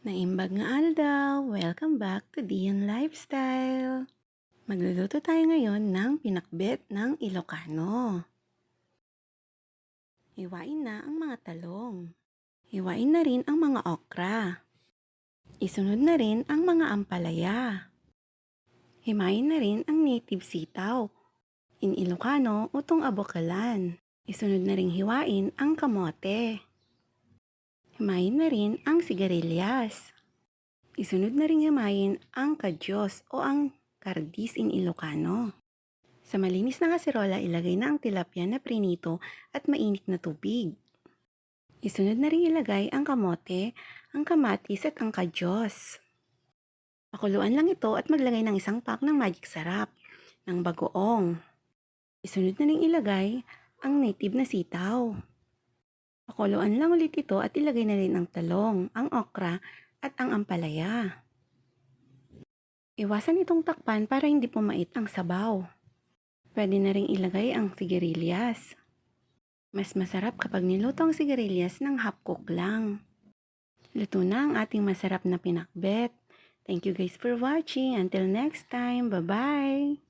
Naimbag nga aldaw, welcome back to Dian Lifestyle. Magluluto tayo ngayon ng pinakbet ng Ilocano. Hiwain na ang mga talong. Hiwain na rin ang mga okra. Isunod na rin ang mga ampalaya. Himayin na rin ang native sitaw. In Ilocano, utong abokalan. Isunod na ring hiwain ang kamote. Himayin na rin ang sigarilyas. Isunod na rin himayin ang kadyos o ang kardis in Ilocano. Sa malinis na kaserola, ilagay na ang tilapia na prinito at mainit na tubig. Isunod na rin ilagay ang kamote, ang kamatis at ang kadyos. Pakuluan lang ito at maglagay ng isang pack ng magic sarap ng bagoong. Isunod na rin ilagay ang native na sitaw. Pakuluan lang ulit ito at ilagay na rin ang talong, ang okra at ang ampalaya. Iwasan itong takpan para hindi pumait ang sabaw. Pwede na rin ilagay ang sigarilyas. Mas masarap kapag niluto ang sigarilyas ng half cook lang. Luto na ang ating masarap na pinakbet. Thank you guys for watching. Until next time, bye-bye!